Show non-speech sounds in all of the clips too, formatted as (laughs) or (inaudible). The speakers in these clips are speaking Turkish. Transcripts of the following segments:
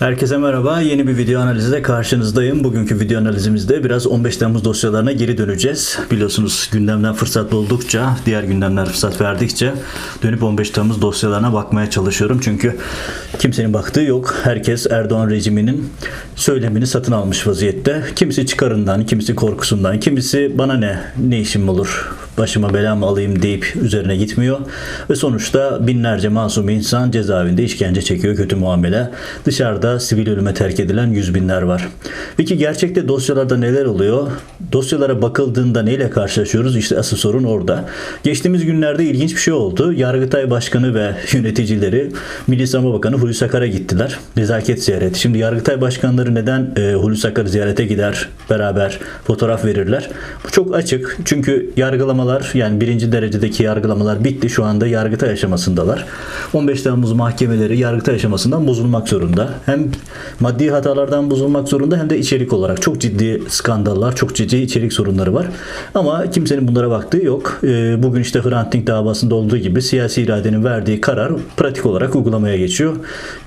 Herkese merhaba. Yeni bir video analizde karşınızdayım. Bugünkü video analizimizde biraz 15 Temmuz dosyalarına geri döneceğiz. Biliyorsunuz gündemden fırsat buldukça, diğer gündemler fırsat verdikçe dönüp 15 Temmuz dosyalarına bakmaya çalışıyorum. Çünkü kimsenin baktığı yok. Herkes Erdoğan rejiminin söylemini satın almış vaziyette. Kimisi çıkarından, kimisi korkusundan, kimisi bana ne, ne işim olur, başıma bela mı alayım deyip üzerine gitmiyor. Ve sonuçta binlerce masum insan cezaevinde işkence çekiyor, kötü muamele. Dışarıda sivil ölüme terk edilen yüz binler var. Peki gerçekte dosyalarda neler oluyor? Dosyalara bakıldığında neyle karşılaşıyoruz? İşte asıl sorun orada. Geçtiğimiz günlerde ilginç bir şey oldu. Yargıtay Başkanı ve yöneticileri Milli Savunma Bakanı Hulusi Akar'a gittiler. Nezaket ziyareti. Şimdi Yargıtay Başkanları neden e, Hulusi Akar'ı ziyarete gider, beraber fotoğraf verirler? Bu çok açık. Çünkü yargılamalar yani birinci derecedeki yargılamalar bitti. Şu anda Yargıtay aşamasındalar. 15 Temmuz mahkemeleri Yargıtay aşamasından bozulmak zorunda. Hem maddi hatalardan bozulmak zorunda hem de içerik olarak çok ciddi skandallar, çok ciddi içerik sorunları var. Ama kimsenin bunlara baktığı yok. Ee, Bugün işte Hrant Dink davasında olduğu gibi siyasi iradenin verdiği karar pratik olarak uygulamaya geçiyor.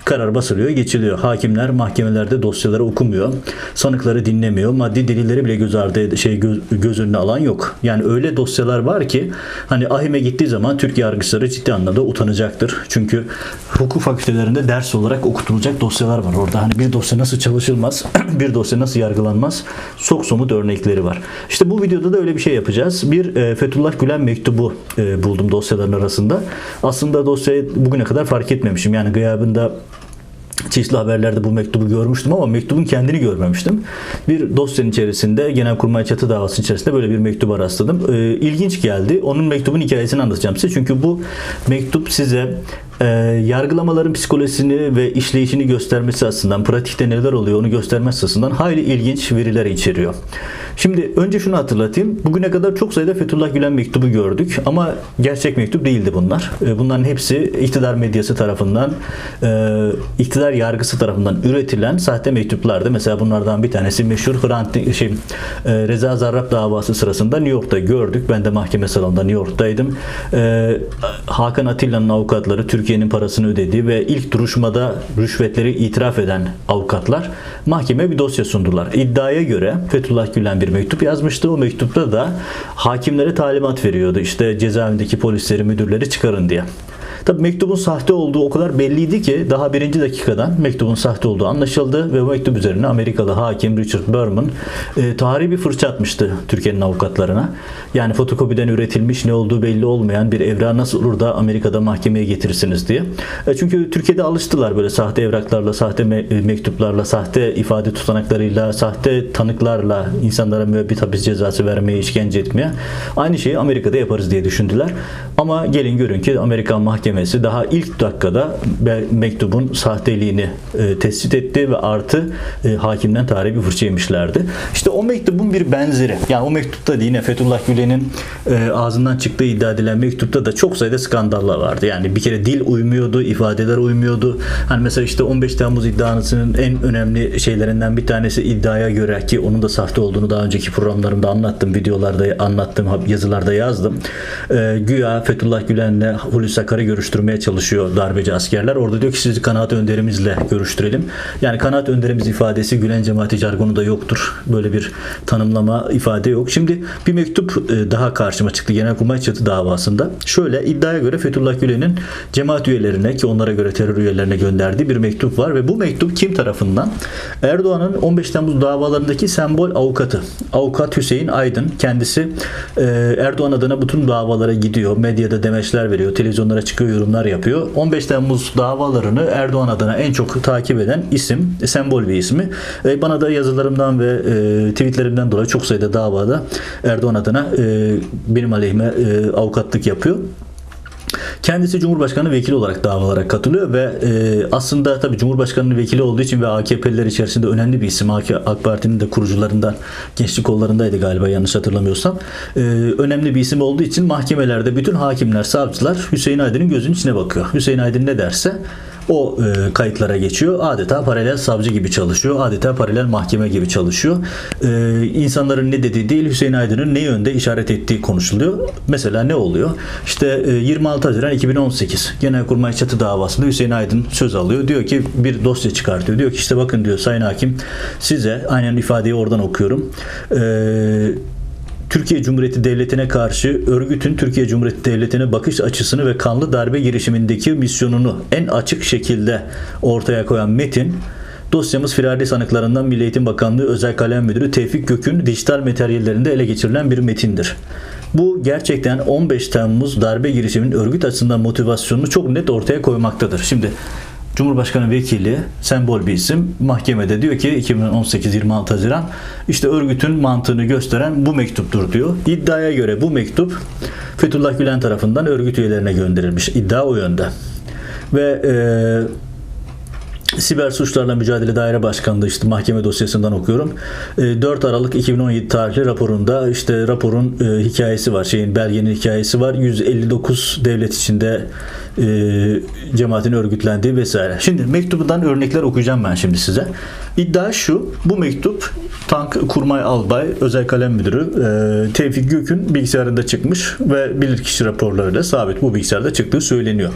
Karar basılıyor, geçiliyor. Hakimler mahkemelerde dosyaları okumuyor. Sanıkları dinlemiyor. Maddi delilleri bile göz ardı şey göz, göz önüne alan yok. Yani öyle dosyalar var ki hani ahime gittiği zaman Türk yargıçları ciddi anlamda utanacaktır. Çünkü hukuk fakültelerinde ders olarak okutulacak dosyalar var orada. Hani bir dosya nasıl çalışılmaz, (clears throat) bir dosya nasıl yargılanmaz sok somut örnekleri var. İşte bu videoda da öyle bir şey yapacağız. Bir e, Fethullah Gülen mektubu e, buldum dosyaların arasında. Aslında dosyayı bugüne kadar fark etmemişim. Yani gıyabında çeşitli haberlerde bu mektubu görmüştüm ama mektubun kendini görmemiştim. Bir dosyanın içerisinde Genelkurmay Çatı davası içerisinde böyle bir mektuba rastladım. Ee, ilginç geldi. Onun mektubun hikayesini anlatacağım size. Çünkü bu mektup size e, yargılamaların psikolojisini ve işleyişini göstermesi açısından, pratikte neler oluyor onu göstermesi açısından hayli ilginç veriler içeriyor. Şimdi önce şunu hatırlatayım. Bugüne kadar çok sayıda Fethullah Gülen mektubu gördük ama gerçek mektup değildi bunlar. E, Bunların hepsi iktidar medyası tarafından, e, iktidar yargısı tarafından üretilen sahte mektuplardı. Mesela bunlardan bir tanesi meşhur Hrant şey, e, Reza Zarrab davası sırasında New York'ta gördük. Ben de mahkeme salonunda New York'taydım. E, Hakan Atilla'nın avukatları Türkiye'nin parasını ödediği ve ilk duruşmada rüşvetleri itiraf eden avukatlar mahkemeye bir dosya sundular. İddiaya göre Fethullah Gülen bir mektup yazmıştı. O mektupta da hakimlere talimat veriyordu. İşte cezaevindeki polisleri, müdürleri çıkarın diye. Tabi mektubun sahte olduğu o kadar belliydi ki daha birinci dakikadan mektubun sahte olduğu anlaşıldı ve bu mektup üzerine Amerikalı hakim Richard Berman e, tarihi bir fırça atmıştı Türkiye'nin avukatlarına. Yani fotokopiden üretilmiş ne olduğu belli olmayan bir evrağı nasıl olur da Amerika'da mahkemeye getirirsiniz diye. E, çünkü Türkiye'de alıştılar böyle sahte evraklarla, sahte me- e, mektuplarla, sahte ifade tutanaklarıyla, sahte tanıklarla insanlara müebbet hapis cezası vermeye, işkence etmeye. Aynı şeyi Amerika'da yaparız diye düşündüler. Ama gelin görün ki Amerikan mahkemesi daha ilk dakikada mektubun sahteliğini e, tespit etti ve artı e, hakimden tarihi bir fırça yemişlerdi. İşte o mektubun bir benzeri. Yani o mektupta da yine Fethullah Gülen'in e, ağzından çıktığı iddia edilen mektupta da çok sayıda skandallar vardı. Yani bir kere dil uymuyordu, ifadeler uymuyordu. Hani mesela işte 15 Temmuz iddiasının en önemli şeylerinden bir tanesi iddiaya göre ki onun da sahte olduğunu daha önceki programlarımda anlattım, videolarda anlattım, yazılarda yazdım. Güya Fethullah Gülen'le Hulusi Akar'ı görüştürmeye çalışıyor darbeci askerler. Orada diyor ki sizi kanaat önderimizle görüştürelim. Yani kanaat önderimiz ifadesi Gülen cemaati jargonu da yoktur. Böyle bir tanımlama ifade yok. Şimdi bir mektup e, daha karşıma çıktı Genelkurmay Çatı davasında. Şöyle iddiaya göre Fethullah Gülen'in cemaat üyelerine ki onlara göre terör üyelerine gönderdiği bir mektup var ve bu mektup kim tarafından? Erdoğan'ın 15 Temmuz davalarındaki sembol avukatı. Avukat Hüseyin Aydın kendisi e, Erdoğan adına bütün davalara gidiyor. Medyada demeçler veriyor. Televizyonlara çıkıyor, yorumlar yapıyor. 15 Temmuz davalarını Erdoğan adına en çok takip eden isim, sembol bir ismi. E, bana da yazılarımdan ve e, tweetlerimden dolayı çok sayıda davada Erdoğan adına e, benim aleyhime e, avukatlık yapıyor. Kendisi Cumhurbaşkanı vekili olarak davalara katılıyor ve e, aslında tabii Cumhurbaşkanı'nın vekili olduğu için ve AKP'liler içerisinde önemli bir isim. AK, Parti'nin de kurucularından, gençlik kollarındaydı galiba yanlış hatırlamıyorsam. E, önemli bir isim olduğu için mahkemelerde bütün hakimler, savcılar Hüseyin Aydın'ın gözünün içine bakıyor. Hüseyin Aydın ne derse O e, kayıtlara geçiyor. Adeta paralel savcı gibi çalışıyor. Adeta paralel mahkeme gibi çalışıyor. E, insanların ne dediği değil Hüseyin Aydın'ın ne yönde işaret ettiği konuşuluyor. Mesela ne oluyor? İşte e, 26 Haziran 2018 Genelkurmay Çatı davasında Hüseyin Aydın söz alıyor. Diyor ki bir dosya çıkartıyor. Diyor ki işte bakın diyor Sayın Hakim size aynen ifadeyi oradan okuyorum. Eee Türkiye Cumhuriyeti Devleti'ne karşı örgütün Türkiye Cumhuriyeti Devleti'ne bakış açısını ve kanlı darbe girişimindeki misyonunu en açık şekilde ortaya koyan metin Dosyamız firari sanıklarından Milli Eğitim Bakanlığı Özel Kalem Müdürü Tevfik Gök'ün dijital materyallerinde ele geçirilen bir metindir. Bu gerçekten 15 Temmuz darbe girişiminin örgüt açısından motivasyonunu çok net ortaya koymaktadır. Şimdi Cumhurbaşkanı vekili sembol bir isim mahkemede diyor ki 2018-26 Haziran işte örgütün mantığını gösteren bu mektuptur diyor. İddiaya göre bu mektup Fethullah Gülen tarafından örgüt üyelerine gönderilmiş. İddia o yönde. Ve e, Siber Suçlarla Mücadele Daire Başkanlığı işte mahkeme dosyasından okuyorum. E, 4 Aralık 2017 tarihli raporunda işte raporun hikayesi var. Şeyin belgenin hikayesi var. 159 devlet içinde e, cemaatin örgütlendiği vesaire. Şimdi mektubundan örnekler okuyacağım ben şimdi size. İddia şu. Bu mektup Tank Kurmay Albay Özel Kalem Müdürü e, Tevfik Gök'ün bilgisayarında çıkmış ve bilirkişi raporlarıyla sabit bu bilgisayarda çıktığı söyleniyor.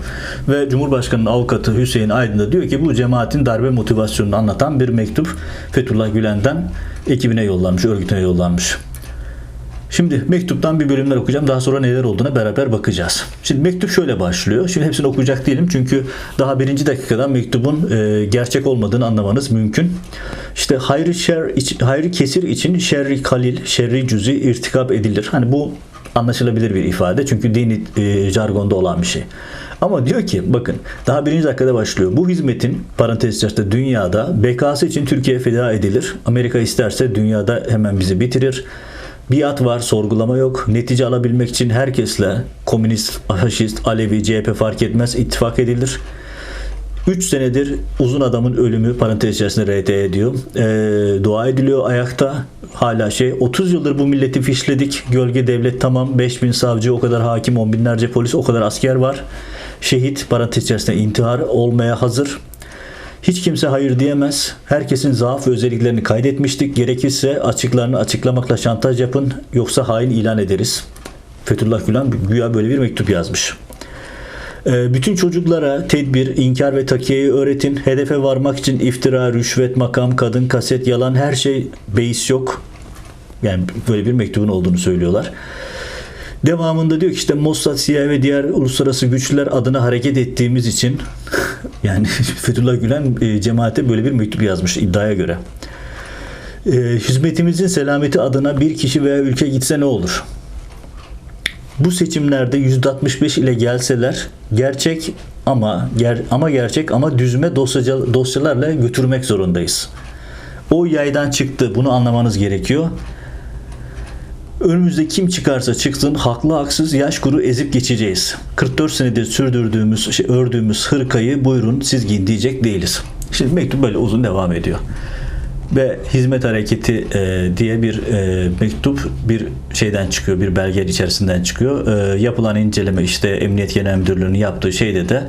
Ve Cumhurbaşkanı'nın avukatı Hüseyin Aydın da diyor ki bu cemaatin darbe motivasyonunu anlatan bir mektup Fethullah Gülen'den ekibine yollanmış, örgütüne yollanmış. Şimdi mektuptan bir bölümler okuyacağım. Daha sonra neler olduğuna beraber bakacağız. Şimdi mektup şöyle başlıyor. Şimdi hepsini okuyacak değilim. Çünkü daha birinci dakikadan mektubun e, gerçek olmadığını anlamanız mümkün. İşte hayrı, şer, iç, hayrı kesir için şerri kalil, şerri cüzi irtikap edilir. Hani bu anlaşılabilir bir ifade. Çünkü dini e, jargonda olan bir şey. Ama diyor ki bakın daha birinci dakikada başlıyor. Bu hizmetin parantez içerisinde dünyada bekası için Türkiye feda edilir. Amerika isterse dünyada hemen bizi bitirir. Biat var, sorgulama yok. Netice alabilmek için herkesle komünist, faşist, Alevi, CHP fark etmez ittifak edilir. 3 senedir uzun adamın ölümü parantez içerisinde RT ediyor. E, dua ediliyor ayakta. Hala şey 30 yıldır bu milleti fişledik. Gölge devlet tamam. 5000 savcı o kadar hakim, on binlerce polis o kadar asker var. Şehit parantez içerisinde intihar olmaya hazır. Hiç kimse hayır diyemez. Herkesin zaaf ve özelliklerini kaydetmiştik. Gerekirse açıklarını açıklamakla şantaj yapın yoksa hain ilan ederiz. Fethullah Gülen güya böyle bir mektup yazmış. Ee, bütün çocuklara tedbir, inkar ve takiyeyi öğretin. Hedefe varmak için iftira, rüşvet, makam, kadın, kaset, yalan her şey beis yok. Yani böyle bir mektubun olduğunu söylüyorlar. Devamında diyor ki işte Mossad, CIA ve diğer uluslararası güçler adına hareket ettiğimiz için (laughs) yani Fethullah Gülen e, cemaate böyle bir mektup yazmış iddiaya göre. E, hizmetimizin selameti adına bir kişi veya ülke gitse ne olur? Bu seçimlerde %65 ile gelseler gerçek ama ger, ama gerçek ama düzme dosyaca, dosyalarla götürmek zorundayız. O yaydan çıktı. Bunu anlamanız gerekiyor. Önümüzde kim çıkarsa çıksın haklı haksız yaş kuru ezip geçeceğiz. 44 senedir sürdürdüğümüz, şey, ördüğümüz hırkayı buyurun siz giyin diyecek değiliz. Şimdi mektup böyle uzun devam ediyor. Ve hizmet hareketi e, diye bir e, mektup bir şeyden çıkıyor, bir belge içerisinden çıkıyor. E, yapılan inceleme işte Emniyet Genel Müdürlüğü'nün yaptığı şeyde de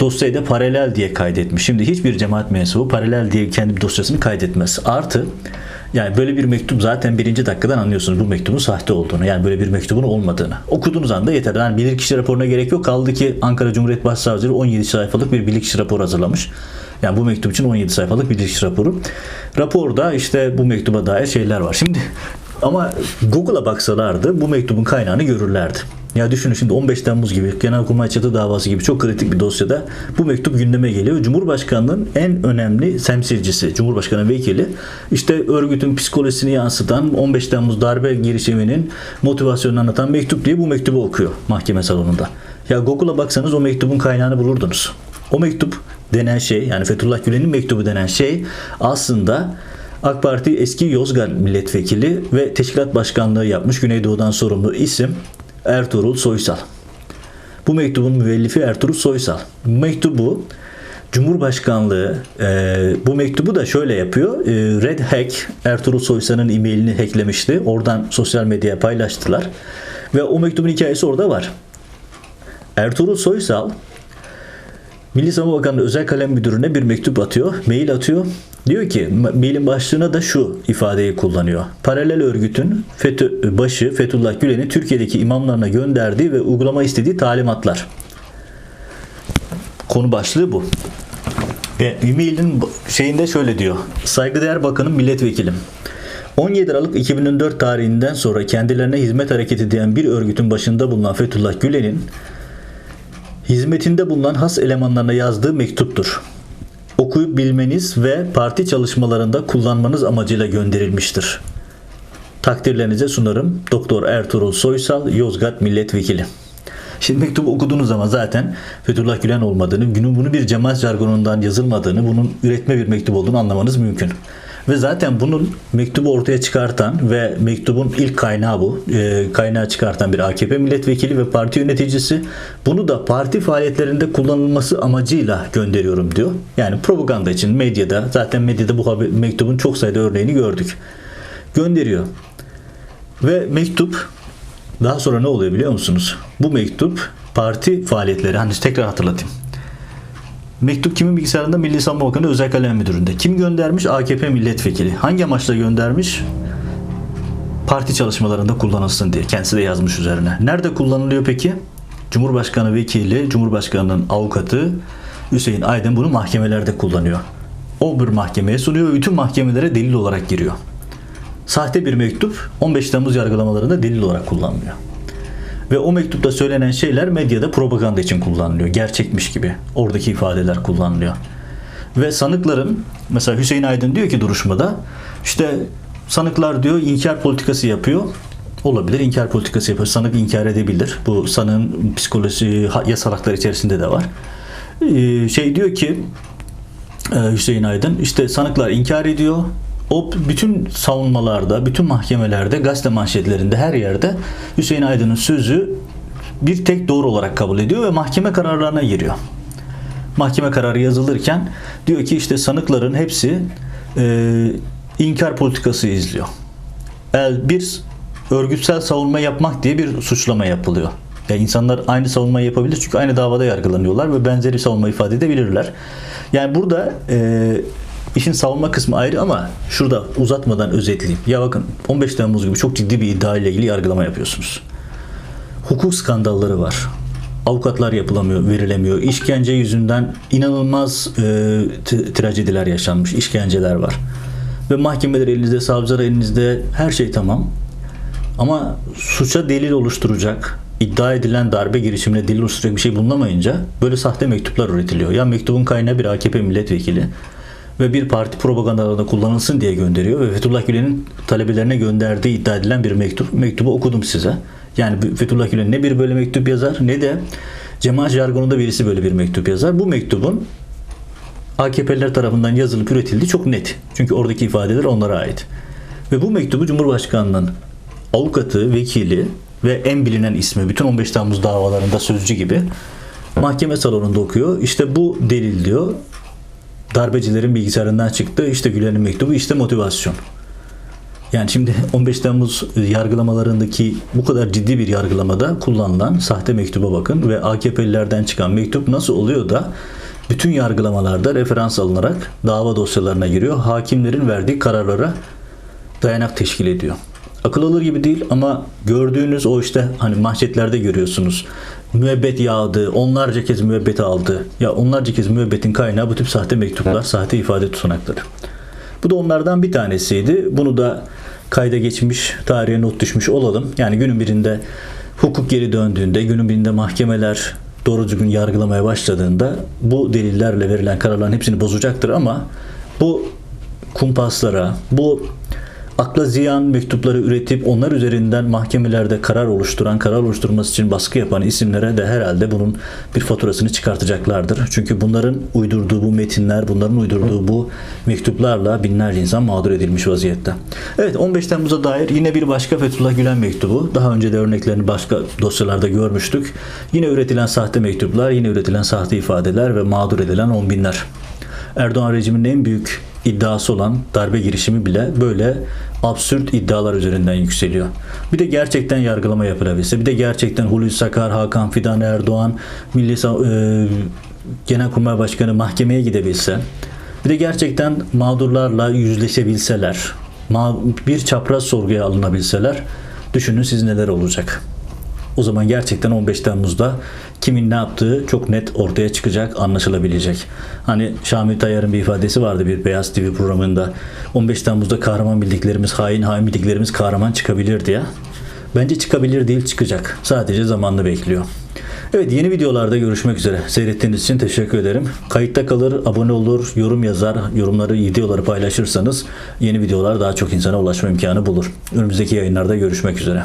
dosyayı da paralel diye kaydetmiş. Şimdi hiçbir cemaat mensubu paralel diye kendi dosyasını kaydetmez. Artı yani böyle bir mektup zaten birinci dakikadan anlıyorsunuz bu mektubun sahte olduğunu. Yani böyle bir mektubun olmadığını. Okuduğunuz anda yeter. Yani bilirkişi raporuna gerek yok. Kaldı ki Ankara Cumhuriyet Başsavcılığı 17 sayfalık bir bilirkişi raporu hazırlamış. Yani bu mektup için 17 sayfalık bilirkişi raporu. Raporda işte bu mektuba dair şeyler var. Şimdi ama Google'a baksalardı bu mektubun kaynağını görürlerdi. Ya düşünün şimdi 15 Temmuz gibi Genelkurmay Çatı davası gibi çok kritik bir dosyada bu mektup gündeme geliyor. Cumhurbaşkanının en önemli temsilcisi, Cumhurbaşkanı vekili işte örgütün psikolojisini yansıtan 15 Temmuz darbe girişiminin motivasyonunu anlatan mektup diye bu mektubu okuyor mahkeme salonunda. Ya Google'a baksanız o mektubun kaynağını bulurdunuz. O mektup denen şey yani Fethullah Gülen'in mektubu denen şey aslında AK Parti eski Yozgat milletvekili ve teşkilat başkanlığı yapmış Güneydoğu'dan sorumlu isim Ertuğrul Soysal. Bu mektubun müellifi Ertuğrul Soysal. Bu mektubu Cumhurbaşkanlığı e, bu mektubu da şöyle yapıyor. E, Red Hack Ertuğrul Soysal'ın e-mailini hacklemişti. Oradan sosyal medyaya paylaştılar. Ve o mektubun hikayesi orada var. Ertuğrul Soysal Milli Savunma Bakanlığı Özel Kalem Müdürü'ne bir mektup atıyor, mail atıyor. Diyor ki mailin başlığına da şu ifadeyi kullanıyor. Paralel örgütün FETÖ, başı Fethullah Gülen'in Türkiye'deki imamlarına gönderdiği ve uygulama istediği talimatlar. Konu başlığı bu. Ve e-mailin şeyinde şöyle diyor. Saygıdeğer Bakanım Milletvekilim. 17 Aralık 2004 tarihinden sonra kendilerine hizmet hareketi diyen bir örgütün başında bulunan Fethullah Gülen'in hizmetinde bulunan has elemanlarına yazdığı mektuptur. Okuyup bilmeniz ve parti çalışmalarında kullanmanız amacıyla gönderilmiştir. Takdirlerinize sunarım. Doktor Ertuğrul Soysal, Yozgat Milletvekili. Şimdi mektubu okuduğunuz zaman zaten Fethullah Gülen olmadığını, günün bunu bir cemaat jargonundan yazılmadığını, bunun üretme bir mektup olduğunu anlamanız mümkün. Ve zaten bunun mektubu ortaya çıkartan ve mektubun ilk kaynağı bu. E, kaynağı çıkartan bir AKP milletvekili ve parti yöneticisi. Bunu da parti faaliyetlerinde kullanılması amacıyla gönderiyorum diyor. Yani propaganda için medyada zaten medyada bu haber, mektubun çok sayıda örneğini gördük. Gönderiyor. Ve mektup daha sonra ne oluyor biliyor musunuz? Bu mektup parti faaliyetleri hani tekrar hatırlatayım. Mektup kimin bilgisayarında? Milli Savunma Bakanı Özel Kalem Müdürü'nde. Kim göndermiş? AKP milletvekili. Hangi amaçla göndermiş? Parti çalışmalarında kullanılsın diye. Kendisi de yazmış üzerine. Nerede kullanılıyor peki? Cumhurbaşkanı vekili, Cumhurbaşkanı'nın avukatı Hüseyin Aydın bunu mahkemelerde kullanıyor. O bir mahkemeye sunuyor bütün mahkemelere delil olarak giriyor. Sahte bir mektup 15 Temmuz yargılamalarında delil olarak kullanılıyor. Ve o mektupta söylenen şeyler medyada propaganda için kullanılıyor. Gerçekmiş gibi. Oradaki ifadeler kullanılıyor. Ve sanıkların mesela Hüseyin Aydın diyor ki duruşmada işte sanıklar diyor inkar politikası yapıyor. Olabilir inkar politikası yapıyor. Sanık inkar edebilir. Bu sanığın psikolojisi yasal haklar içerisinde de var. Ee, şey diyor ki e, Hüseyin Aydın işte sanıklar inkar ediyor o bütün savunmalarda, bütün mahkemelerde, gazete manşetlerinde her yerde Hüseyin Aydın'ın sözü bir tek doğru olarak kabul ediyor ve mahkeme kararlarına giriyor. Mahkeme kararı yazılırken diyor ki işte sanıkların hepsi e, inkar politikası izliyor. El bir örgütsel savunma yapmak diye bir suçlama yapılıyor. Yani insanlar aynı savunmayı yapabilir çünkü aynı davada yargılanıyorlar ve benzeri savunma ifade edebilirler. Yani burada e, İşin savunma kısmı ayrı ama şurada uzatmadan özetleyeyim. Ya bakın 15 Temmuz gibi çok ciddi bir iddia ile ilgili yargılama yapıyorsunuz. Hukuk skandalları var. Avukatlar yapılamıyor, verilemiyor. İşkence yüzünden inanılmaz e, trajediler yaşanmış, işkenceler var. Ve mahkemeler elinizde, savcılar elinizde, her şey tamam. Ama suça delil oluşturacak, iddia edilen darbe girişimine delil oluşturacak bir şey bulunamayınca böyle sahte mektuplar üretiliyor. Ya mektubun kaynağı bir AKP milletvekili ve bir parti propagandalarında kullanılsın diye gönderiyor ve Fethullah Gülen'in talebelerine gönderdiği iddia edilen bir mektup. Mektubu okudum size. Yani Fethullah Gülen ne bir böyle mektup yazar ne de cemaat jargonunda birisi böyle bir mektup yazar. Bu mektubun AKP'liler tarafından yazılıp üretildiği çok net. Çünkü oradaki ifadeler onlara ait. Ve bu mektubu Cumhurbaşkanı'nın avukatı, vekili ve en bilinen ismi bütün 15 Temmuz davalarında sözcü gibi mahkeme salonunda okuyor. İşte bu delil diyor darbecilerin bilgisayarından çıktı. İşte Gülen'in mektubu, işte motivasyon. Yani şimdi 15 Temmuz yargılamalarındaki bu kadar ciddi bir yargılamada kullanılan sahte mektuba bakın ve AKP'lilerden çıkan mektup nasıl oluyor da bütün yargılamalarda referans alınarak dava dosyalarına giriyor. Hakimlerin verdiği kararlara dayanak teşkil ediyor. Akıl alır gibi değil ama gördüğünüz o işte hani manşetlerde görüyorsunuz müebbet yağdı, onlarca kez müebbet aldı. Ya onlarca kez müebbetin kaynağı bu tip sahte mektuplar, evet. sahte ifade tutanakları. Bu da onlardan bir tanesiydi. Bunu da kayda geçmiş, tarihe not düşmüş olalım. Yani günün birinde hukuk geri döndüğünde, günün birinde mahkemeler doğru düzgün yargılamaya başladığında bu delillerle verilen kararların hepsini bozacaktır ama bu kumpaslara, bu akla ziyan mektupları üretip onlar üzerinden mahkemelerde karar oluşturan, karar oluşturması için baskı yapan isimlere de herhalde bunun bir faturasını çıkartacaklardır. Çünkü bunların uydurduğu bu metinler, bunların uydurduğu bu mektuplarla binlerce insan mağdur edilmiş vaziyette. Evet 15 Temmuz'a dair yine bir başka Fethullah Gülen mektubu. Daha önce de örneklerini başka dosyalarda görmüştük. Yine üretilen sahte mektuplar, yine üretilen sahte ifadeler ve mağdur edilen on binler. Erdoğan rejiminin en büyük iddiası olan darbe girişimi bile böyle absürt iddialar üzerinden yükseliyor. Bir de gerçekten yargılama yapılabilse, bir de gerçekten Hulusi Sakar, Hakan Fidan Erdoğan, Milli e, Genelkurmay Başkanı mahkemeye gidebilse, bir de gerçekten mağdurlarla yüzleşebilseler, bir çapraz sorguya alınabilseler, düşünün siz neler olacak. O zaman gerçekten 15 Temmuz'da kimin ne yaptığı çok net ortaya çıkacak, anlaşılabilecek. Hani Şamil Tayyar'ın bir ifadesi vardı bir Beyaz TV programında. 15 Temmuz'da kahraman bildiklerimiz hain, hain bildiklerimiz kahraman çıkabilir diye. Bence çıkabilir değil çıkacak. Sadece zamanını bekliyor. Evet yeni videolarda görüşmek üzere. Seyrettiğiniz için teşekkür ederim. Kayıtta kalır, abone olur, yorum yazar, yorumları, videoları paylaşırsanız yeni videolar daha çok insana ulaşma imkanı bulur. Önümüzdeki yayınlarda görüşmek üzere.